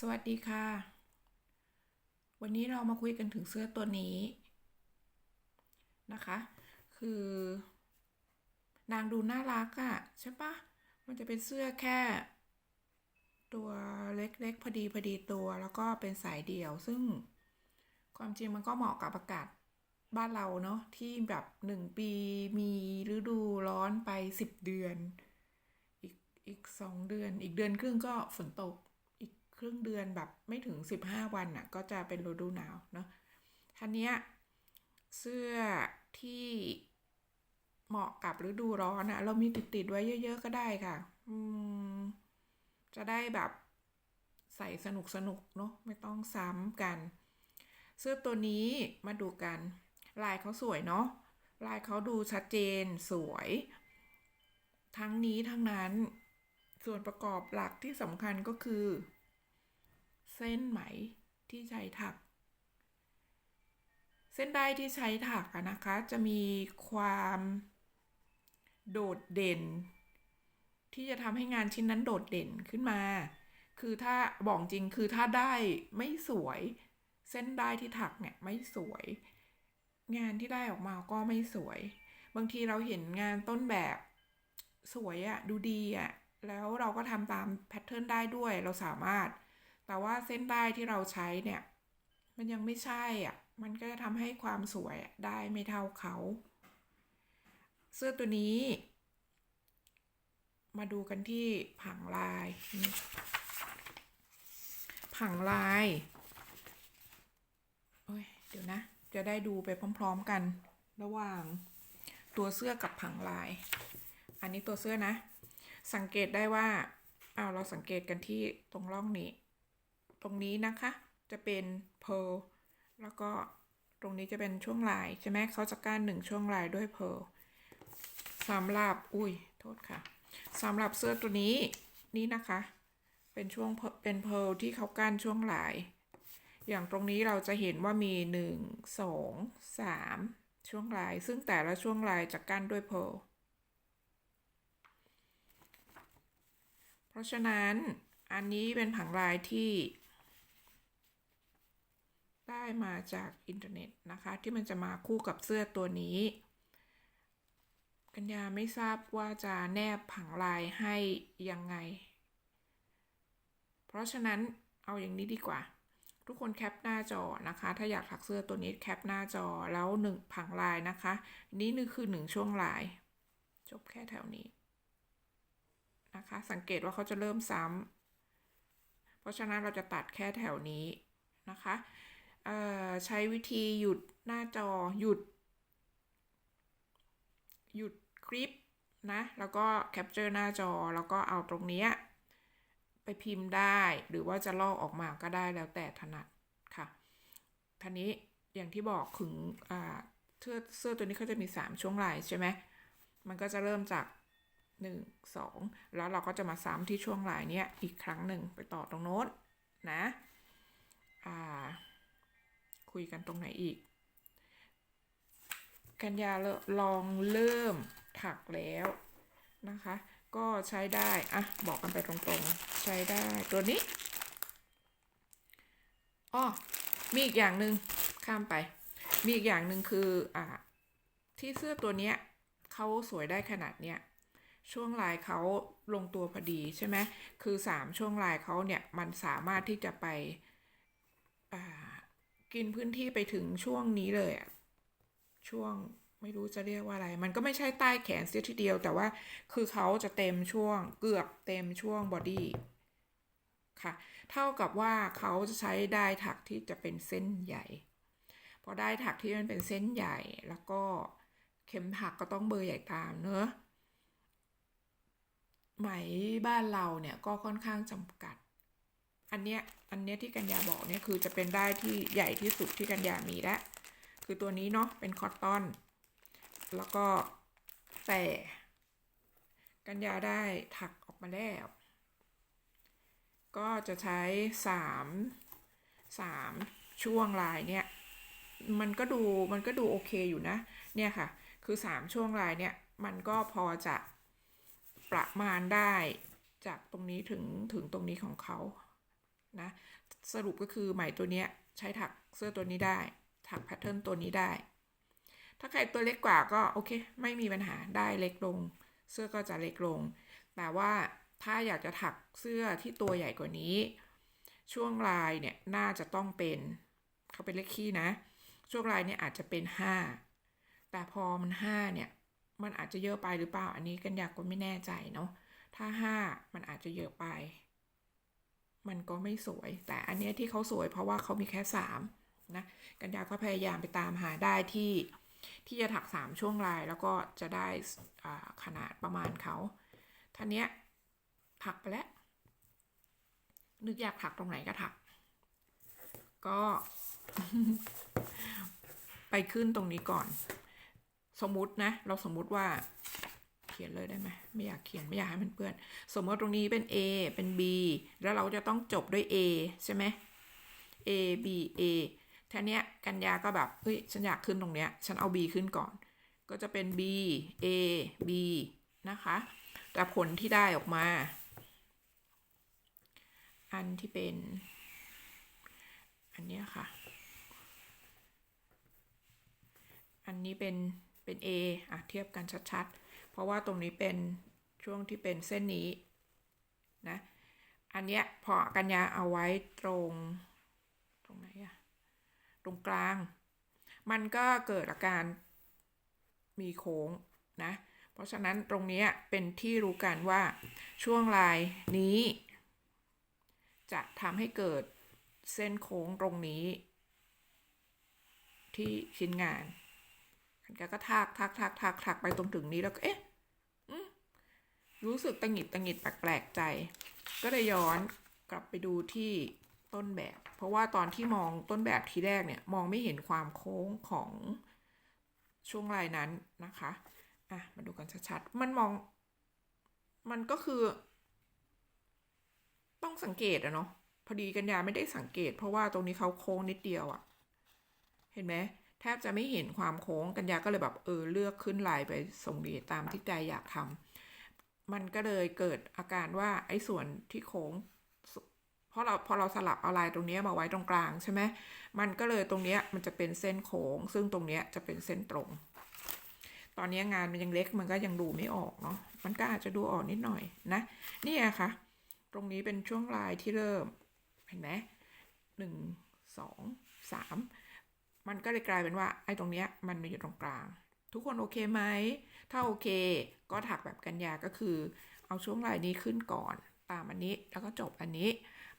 สวัสดีค่ะ วันนี้เรามาคุยกันถึงเสื้อตัวนี้นะคะ คือ นางดูน่ารักอะใช่ปะมันจะเป็นเสื้อแค่ ตัวเล็กๆพอดีพอดีตัวแล้วก็เป็นสายเดี่ยว ซึ่งความจริงมันก็เหมาะกับอากาศบ้านเราเนาะที่แบบหนึ่งปีมีฤดูร้อนไปสิบเดือน อีกอีกสองเดือน อีกเดือนครึ่งก็ฝนตก ครึ่งเดือนแบบไม่ถึงสิบห้าวันน่ะก็จะเป็นฤดูหนาวเนาะท่านี้ยเสื้อที่เหมาะกับฤดูร้อนอะเรามีติดติดๆไว้เยอะ ๆ ก็ได้ค่ะ อืม จะได้แบบใส่สนุกสนุกเนาะไม่ต้องซ้ำกัน เสื้อตัวนี้มาดูกัน ลายเขาสวยเนาะลายเขาดูชัดเจนสวย ทั้งนี้ทั้งนั้นส่วนประกอบหลักที่สำคัญก็คือ เส้นไหมที่ใช้ถัก เส้นได้ที่ใช้ถักนะคะ จะมีความโดดเด่น ที่จะทำให้งานชิ้นนั้นโดดเด่นขึ้นมา คือถ้าบอกจริงคือถ้าได้ไม่สวย เส้นได้ที่ถักเนี่ยไม่สวย งานที่ได้ออกมาก็ไม่สวย บางทีเราเห็นงานต้นแบบสวยอะดูดีอะแล้วเราก็ทำตามแพทเทิร์นได้ด้วย เราสามารถ แต่ว่าเส้นได้ที่เราใช้เนี่ย มันยังไม่ใช่อะ มันก็จะทำให้ความสวยได้ไม่เท่าเขา เสื้อตัวนี้ มาดูกันที่ผังลาย ผังลายโอ้ยเดี๋ยวนะ จะได้ดูไปพร้อม ๆกัน ระหว่างตัวเสื้อกับผังลาย อันนี้ตัวเสื้อนะ สังเกตได้ว่าเอาเราสังเกตกันที่ตรงร่องนี้ ตรงนี้นะคะ จะเป็นเพลแล้วก็ตรงนี้จะเป็นช่วงลายใช่ไหมเขาจะก้านหนึ่งช่วงลายด้วยเพลสำหรับ อุ้ย โทษค่ะสำหรับเสื้อตัวนี้นี่นะคะ เป็นช่วงเป็นเพลที่เขาก้านช่วงลาย อย่างตรงนี้เราจะเห็นว่ามีหนึ่งสองสามช่วงลาย ซึ่งแต่ละช่วงลายจะก้านด้วยเพลเพราะฉะนั้นอันนี้เป็นผังลายที่ ได้มาจากอินเทอร์เน็ตนะคะ ที่มันจะมาคู่กับเสื้อตัวนี้ กัญญาไม่ทราบว่าจะแนบผังลายให้ยังไง เพราะฉะนั้นเอาอย่างนี้ดีกว่า ทุกคนแคปหน้าจอนะคะ ถ้าอยากถักเสื้อตัวนี้แคปหน้าจอแล้วหนึ่งผังลายนะคะ นี่นี่คือหนึ่งช่วงลาย จบแค่แถวนี้นะคะ สังเกตว่าเขาจะเริ่มซ้ำเพราะฉะนั้นเราจะตัดแค่แถวนี้นะคะ ใช้วิธีหยุดหน้าจอหยุด หยุดคลิปนะแล้วก็แคปเจอร์หน้าจอแล้วก็เอาตรงนี้ไปพิมพ์ได้หรือว่าจะลอกออกมาก็ได้แล้วแต่ถนัดค่ะทีนี้อย่างที่บอกถึงเสื้อเสื้อตัวนี้เขาจะมี 3 ช่วงลายใช่ไหมมันก็จะเริ่มจากหนึ่งสองแล้วเราก็จะมาซ้ำที่ช่วงลายเนี้ยอีกครั้งหนึ่งไปต่อตรงโน้นนะอ่า คุยกันตรงไหนอีก กันยาลองเริ่มถักแล้วนะคะ ก็ใช้ได้ อะ บอกกันไปตรงๆ ใช้ได้ตัวนี้อ้อมีอีกอย่างหนึ่งข้ามไป มีอีกอย่างหนึ่งคืออ่าที่เสื้อตัวเนี้ยเขาสวยได้ขนาดเนี้ยช่วงลายเขาลงตัวพอดีใช่ไหมคือ 3 ช่วงลายเขาเนี่ยมันสามารถที่จะไป กินพื้นที่ไปถึงช่วงนี้เลยอะช่วงไม่รู้จะเรียกว่าอะไร มันก็ไม่ใช่ใต้แขนเสียทีเดียว แต่ว่าคือเขาจะเต็มช่วงเกือบเต็มช่วงบอดี้ค่ะ เท่ากับว่าเขาจะใช้ได้ถักที่จะเป็นเส้นใหญ่ พอได้ถักที่มันเป็นเส้นใหญ่แล้วก็เข็มถักก็ต้องเบอร์ใหญ่ตามเนอะไหมบ้านเราเนี่ยก็ค่อนข้างจำกัด อันเนี้ยอันเนี้ยที่กัญญาบอกเนี่ยคือจะเป็นได้ที่ใหญ่ที่สุดที่กัญญามีแล้วคือตัวนี้เนาะเป็นคอตตอน แล้วก็แต่กัญญาได้ถักออกมาแล้ว ก็จะใช้สามสามช่วงลายเนี่ยมันก็ดูมันก็ดูโอเคอยู่นะ เนี่ยค่ะ คือสามช่วงลายเนี่ย มันก็พอจะประมาณได้จากตรงนี้ถึงถึงตรงนี้ของเขา นะ สรุปก็คือไหมตัวเนี้ยใช้ถักเสื้อตัวนี้ได้ ถักแพทเทิร์นตัวนี้ได้ ถ้าใครตัวเล็กกว่าก็โอเค ไม่มีปัญหาได้เล็กลง เสื้อก็จะเล็กลง แต่ว่าถ้าอยากจะถักเสื้อที่ตัวใหญ่กว่านี้ ช่วงลายเนี่ยน่าจะต้องเป็นเขาเป็นเลขคี่นะ ช่วงลายเนี่ยอาจจะเป็นห้าแต่พอมันห้าเนี่ย มันอาจจะเยอะไปหรือเปล่า อันนี้กันอยากก็ไม่แน่ใจเนาะถ้าห้ามันอาจจะเยอะไป มันก็ไม่สวย แต่อันเนี้ยที่เขาสวยเพราะว่าเขามีแค่สามนะกันยาก็พยายามไปตามหาได้ที่ที่จะถักสามช่วงลายแล้วก็จะได้ขนาดประมาณเขาท่านี้ถักไปแล้ว นึกอยากถักตรงไหนก็ถัก ก็ไปขึ้นตรงนี้ก่อน สมมุตินะ เราสมมุติว่า เขียนเลยได้ไหมไม่อยากเขียนไม่อยากให้มันเปื้อน สมมติตรงนี้เป็น A เป็น B แล้วเราจะต้องจบด้วย A ใช่ไหม A B A ทีเนี้ยกันยาก็แบบเฮ้ยฉันอยากขึ้นตรงเนี้ยฉันเอา B ขึ้นก่อน ก็จะเป็น B A B นะคะ แต่ผลที่ได้ออกมา อันที่เป็น อันเนี้ยค่ะ อันนี้เป็นเป็น A อะเทียบกันชัดๆ เพราะว่าตรงนี้เป็นช่วงที่เป็นเส้นนี้นะ อันเนี้ยพอกันยาเอาไว้ตรง ตรงไหนอะตรงกลาง มันก็เกิดอาการมีโค้งนะ เพราะฉะนั้นตรงนี้เป็นที่รู้กันว่าช่วงลายนี้ จะทำให้เกิดเส้นโค้งตรงนี้ ที่ชิ้นงาน แกก็ทักทักทักทักทักไปตรงถึงนี้แล้วก็เอ๊ะรู้สึกตังหิดตังหิดแปลกๆใจ ก็เลยย้อนกลับไปดูที่ต้นแบบ เพราะว่าตอนที่มองต้นแบบทีแรกเนี่ย มองไม่เห็นความโค้งของช่วงลายนั้นนะคะอะมาดูกันชัดๆ มันมอง มันก็คือ ต้องสังเกตอะเนาะพอดีกันยาไม่ได้สังเกต เพราะว่าตรงนี้เขาโค้งนิดเดียวอะเห็นไหม แทบจะไม่เห็นความโค้งกันยาก็เลยแบบเออเลือกขึ้นลายไปส่งดีตามที่ใจอยากทำมันก็เลยเกิดอาการว่าไอ้ส่วนที่โค้งเพราะเราพอเราสลับเอาลายตรงนี้มาไว้ตรงกลางใช่ไหมมันก็เลยตรงนี้มันจะเป็นเส้นโค้ง ซึ่งตรงนี้จะเป็นเส้นตรง ตอนนี้งานมันยังเล็กมันก็ยังดูไม่ออกเนาะมันก็อาจจะดูออกนิดหน่อยนะนี่อะค่ะ ตรงนี้เป็นช่วงลายที่เริ่มเห็นไหมหนึ่งสองสาม มันก็เลยกลายเป็นว่าไอ้ตรงเนี้ยมันมาอยู่ตรงกลาง ทุกคนโอเคไหม ถ้าโอเค ก็ถักแบบกันยาก็คือ เอาช่วงลายนี้ขึ้นก่อนตามอันนี้แล้วก็จบอันนี้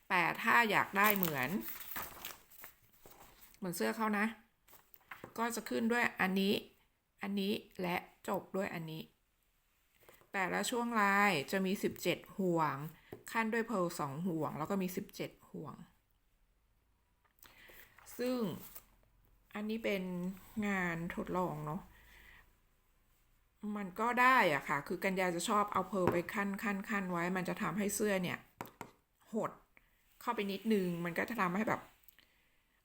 แต่ถ้าอยากได้เหมือน เหมือนเสื้อเขานะ ก็จะขึ้นด้วยอันนี้ อันนี้และจบด้วยอันนี้ แต่ละช่วงลายจะมี 17 ห่วง ขั้นด้วยเพลสองห่วง แล้วก็มี 17 ห่วง ซึ่ง อันนี้เป็นงานทดลองเนาะมันก็ได้อะค่ะ คือกันยาจะชอบเอาเพลไปขั้นขั้นขั้นไว้ มันจะทำให้เสื้อเนี่ย หดเข้าไปนิดนึง มันก็จะทำให้แบบ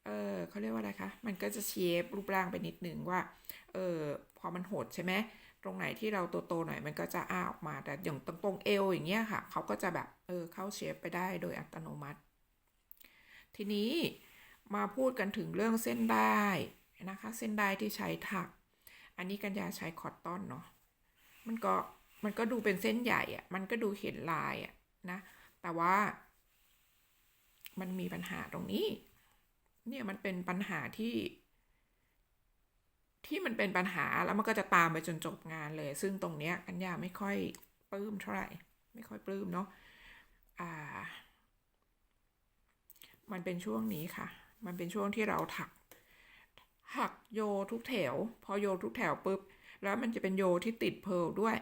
เออเขาเรียกว่าอะไรคะ มันก็จะเชฟรูปร่างไปนิดนึงว่า เออพอมันหดใช่ไหม ตรงไหนที่เราโตๆหน่อย มันก็จะอ้าออกมา แต่อย่างตรงตรงเอวอย่างเงี้ยค่ะ เขาก็จะแบบ เออ เข้าเชฟไปได้โดยอัตโนมัติ ทีนี้ มาพูดกันถึงเรื่องเส้นได้นะคะ เส้นได้ที่ใช้ถัก อันนี้กันยาใช้คอตตอนเนาะมันก็มันก็ดูเป็นเส้นใหญ่อะมันก็ดูเห็นลายอะนะ แต่ว่า มันมีปัญหาตรงนี้ เนี่ยมันเป็นปัญหาที่ ที่มันเป็นปัญหาแล้วมันก็จะตามไปจนจบงานเลย ซึ่งตรงเนี้ยกันยาไม่ค่อยปลื้มเท่าไหร่ ไม่ค่อยปลื้มเนาะอ่า มันเป็นช่วงนี้ค่ะ มันเป็นช่วงที่เราถัก หักโยทุกแถว พอโยทุกแถวปุ๊บ แล้วมันจะเป็นโยที่ติดเพร์ลด้วย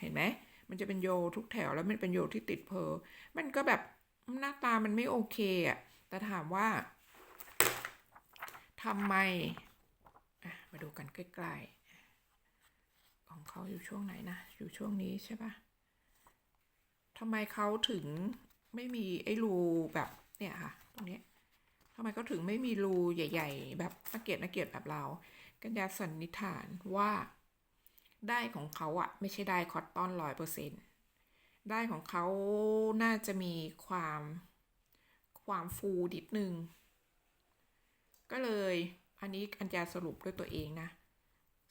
เห็นไหม มันจะเป็นโยทุกแถวแล้วมันเป็นโยที่ติดเพร์ลมันก็แบบหน้าตามันไม่โอเคอะแต่ถามว่าทำไม มาดูกันใกล้ๆ ของเขาอยู่ช่วงไหนนะ อยู่ช่วงนี้ใช่ปะทำไมเขาถึงไม่มีไอ้รูแบบเนี่ยค่ะ ตรงนี้ ทำไมเขาถึงไม่มีรูใหญ่ ๆ แบบนักเกียรตินักเกียรติแบบเรา กันยาสันนิษฐานว่าได้ของเขาอะไม่ใช่ได้คอตตอนร้อยเปอร์เซ็นต์ได้ของเขาน่าจะมีความความฟูนิดนึง ก็เลยอันนี้อันจะสรุปด้วยตัวเองนะ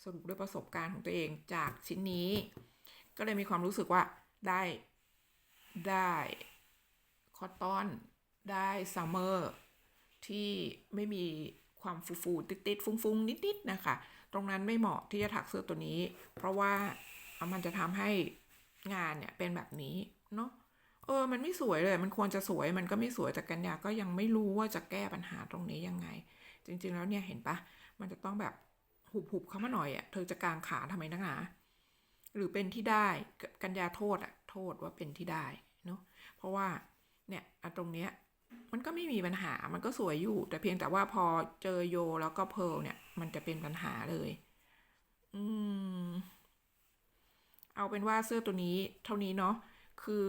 สรุปด้วยประสบการณ์ของตัวเองจากชิ้นนี้ ก็เลยมีความรู้สึกว่าได้ได้คอตตอนได้ซัมเมอร์ ที่ไม่มีความฟูฟูๆติดๆฟุ้งๆ นิดๆนะคะ ตรงนั้นไม่เหมาะที่จะถักเสื้อตัวนี้ เพราะว่ามันจะทำให้งานเนี่ยเป็นแบบนี้เนาะเออ มันไม่สวยเลย มันควรจะสวย มันก็ไม่สวย แต่กัญญาก็ยังไม่รู้ว่าจะแก้ปัญหาตรงนี้ยังไง จริง ๆ แล้วเนี่ยเห็นปะ มันจะต้องแบบหุบๆเข้ามาหน่อยอะ่ะ เธอจะกางขาทำไมนักหนา หรือเป็นที่ได้ กัญญาโทษอะ่ะ โทษว่าเป็นที่ได้เนาะ เพราะว่า เนี่ยตรงเนี้ย มันก็ไม่มีปัญหา มันก็สวยอยู่ แต่เพียงแต่ว่าพอเจอโยแล้วก็เพร์ลเนี่ย มันจะเป็นปัญหาเลย อืม เอาเป็นว่าเสื้อตัวนี้ เท่านี้เนาะ คือ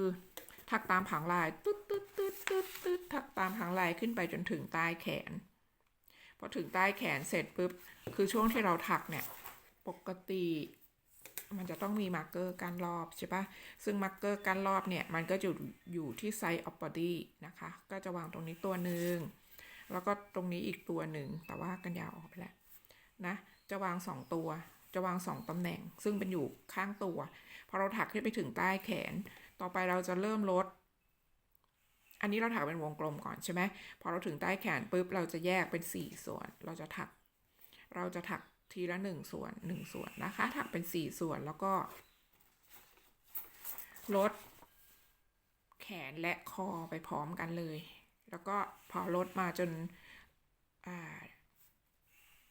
ถักตามผังลายตึ๊ดตึ๊ดตึ๊ดตึ๊ดตึ๊ดถักตามผังลายขึ้นไปจนถึงใต้แขน พอถึงใต้แขนเสร็จปุ๊บ คือช่วงที่เราถักเนี่ย ปกติ มันจะต้องมีมาร์กเกอร์การรอบใช่ปะซึ่งมาร์กเกอร์การรอบเนี่ย มันก็จะอยู่ที่ไซส์ออฟบอดี้นะคะ ก็จะวางตรงนี้ตัวหนึ่งแล้วก็ตรงนี้อีกตัวหนึ่ง แต่ว่ากันยาวออกไปแล้วนะ จะวางสองตัว จะวางสองตำแหน่ง ซึ่งเป็นอยู่ข้างตัว พอเราถักขึ้นไปถึงใต้แขน ต่อไปเราจะเริ่มลด อันนี้เราถักเป็นวงกลมก่อนใช่ไหมพอเราถึงใต้แขนปุ๊บ เราจะแยกเป็นสี่ส่วน เราจะถัก เราจะถัก ทีละหนึ่งส่วนหนึ่งส่วนนะคะถักเป็นสี่ส่วนแล้วก็ ลด แขนและคอไปพร้อมกันเลย แล้วก็พอลดมาจนอา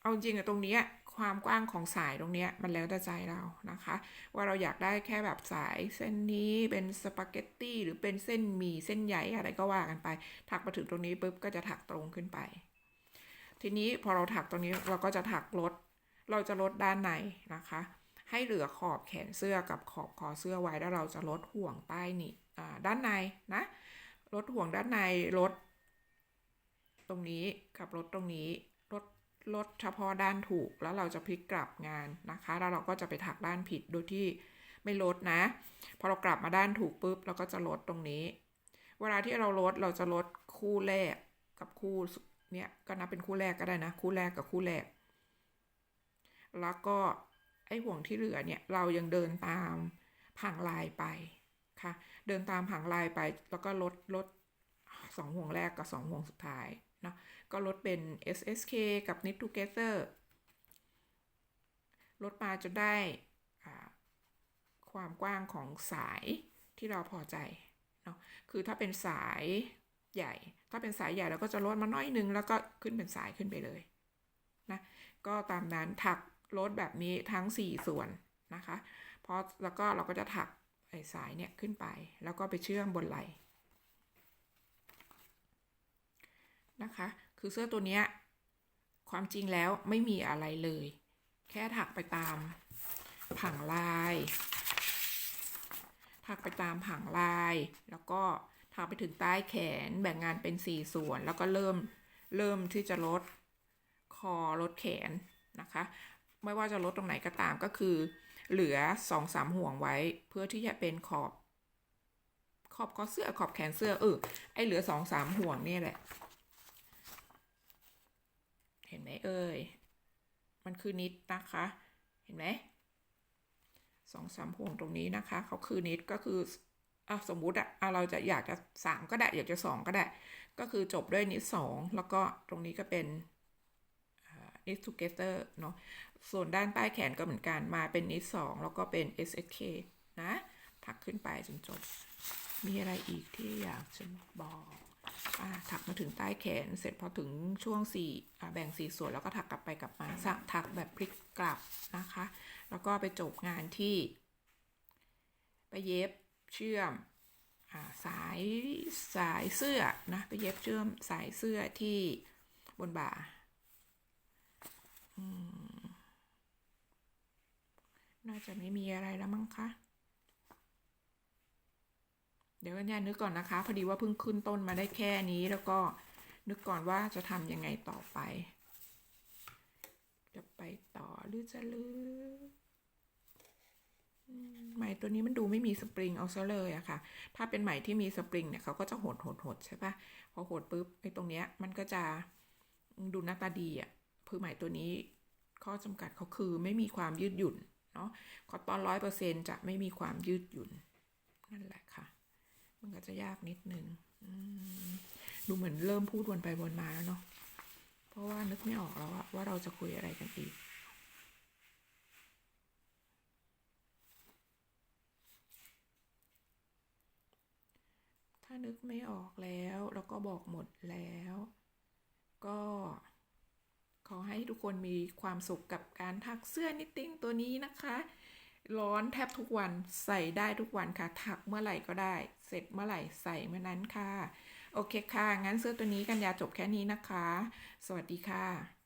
เอาจริงอะตรงนี้ความกว้างของสายตรงนี้มันแล้วแต่ใจเรานะคะ ว่าเราอยากได้แค่แบบสายเส้นนี้เป็นสปาเกตตี้หรือเป็นเส้นหมี่เส้นใหญ่อะไรก็ว่ากันไป ถักมาถึงตรงนี้ปุ๊บก็จะถักตรงขึ้นไป ทีนี้พอเราถักตรงนี้เราก็จะถักลด เราจะลดด้านในนะคะ ให้เหลือขอบแขนเสื้อกับขอบคอเสื้อไว้แล้วเราจะลดห่วงใต้นี่ด้านในนะลดห่วงด้านในลด ตรงนี้กับลดตรงนี้ลดลดเฉพาะด้านถูกแล้วเราจะพลิกกลับงานนะคะ แล้วเราก็จะไปถักด้านผิดโดยที่ไม่ลดนะ พอเรากลับมาด้านถูกปุ๊บเราก็จะลดตรงนี้ เวลาที่เราลดเราจะลดคู่แรกกับคู่เนี่ยก็นับเป็นคู่แรกก็ได้นะ คู่แรกกับคู่แรก แล้วก็ไอ้ห่วงที่เหลือเนี่ยเรายังเดินตามผังลายไปค่ะ เดินตามผังลายไปแล้วก็ลดลดสองห่วงแรกกับสองห่วงสุดท้ายเนาะก็ลดเป็น SSK กับ Knit Together ลดมาจนได้ความกว้างของสายที่เราพอใจเนาะคือถ้าเป็นสายใหญ่ ถ้าเป็นสายใหญ่เราก็จะลดมาน้อยนึง แล้วก็ขึ้นเป็นสายขึ้นไปเลยนะก็ตามนั้นถัก ลดแบบนี้ทั้ง 4 ส่วนนะคะพอแล้วก็เราก็จะถักไอ้สายเนี่ยขึ้นไป แล้วก็ไปเชื่อมบนไหลนะคะ คือเสื้อตัวเนี้ยความจริงแล้วไม่มีอะไรเลย แค่ถักไปตามผังลาย ถักไปตามผังลาย แล้วก็ถักไปถึงใต้แขนแบ่งงานเป็น 4 ส่วน แล้วก็เริ่มเริ่มที่จะลดคอลดแขนนะคะ ไม่ว่าจะลดตรงไหนก็ตามก็คือ เหลือสองสามห่วงไว้ เพื่อที่จะเป็นขอบ ขอบคอเสื้อขอบแขนเสื้อเออไอเหลือสองสามห่วงนี่แหละ เห็นไหมเอ่ยมันคือนิดนะคะ เห็นไหมสองสามห่วงตรงนี้นะคะ เขาคือนิดก็คืออะสมมุติอะเราจะอยากจะสามก็ได้ อยากจะสองก็ได้ ก็คือจบด้วยนิดสองแล้วก็ตรงนี้ก็เป็น knit together เนาะ ส่วนด้านใต้แขนก็เหมือนกันมาเป็น knit 2แล้วก็เป็น SSK นะถักขึ้นไปจนจบ มีอะไรอีกที่อยากจะบอกอ่าถักมาถึงใต้แขนเสร็จพอถึงช่วง4อ่แบ่ง4ส่วนแล้วก็ถักกลับไปกลับมาสักถักแบบพลิกกลับนะคะ แล้วก็ไปจบงานที่ ไปเย็บเชื่อมสายสายเสื้อนะไปเย็บเชื่อมสายเสื้อที่บนบ่าอืม น่าจะไม่มีอะไรแล้วมั้งคะเดี๋ยวกันยานึกก่อนนะคะ พอดีว่าเพิ่งขึ้นต้นมาได้แค่นี้แล้วก็นึกก่อนว่าจะทำยังไงต่อไป จะไปต่อหรือจะลือไหมตัวนี้มันดูไม่มีสปริงเอาซะเลยอะค่ะ ถ้าเป็นไหมที่มีสปริงเนี่ยเขาก็จะหดหดหดใช่ปะพอหดปุ๊บไอ้ตรงเนี้ยมันก็จะดูหน้าตาดีอะพือไหมตัวนี้ข้อจำกัดเขาคือไม่มีความยืดหยุ่น เนาะคอตตอนร้อยเปอร์เซ็นจะไม่มีความยืดหยุ่น นั่นแหละค่ะ มันก็จะยากนิดนึงดูเหมือนเริ่มพูดวนไปวนมาแล้วเนาะเพราะว่านึกไม่ออกแล้วว่าเราจะคุยอะไรกันอีกถ้านึกไม่ออกแล้ว แล้วก็บอกหมดแล้ว ก็ ขอให้ทุกคนมีความสุขกับการถักเสื้อนิตติ้งตัวนี้นะคะ ร้อนแทบทุกวันใส่ได้ทุกวันค่ะ ถักเมื่อไหร่ก็ได้ เสร็จเมื่อไหร่ใส่เมื่อนั้นค่ะ โอเคค่ะ งั้นเสื้อตัวนี้กันยาจบแค่นี้นะคะ สวัสดีค่ะ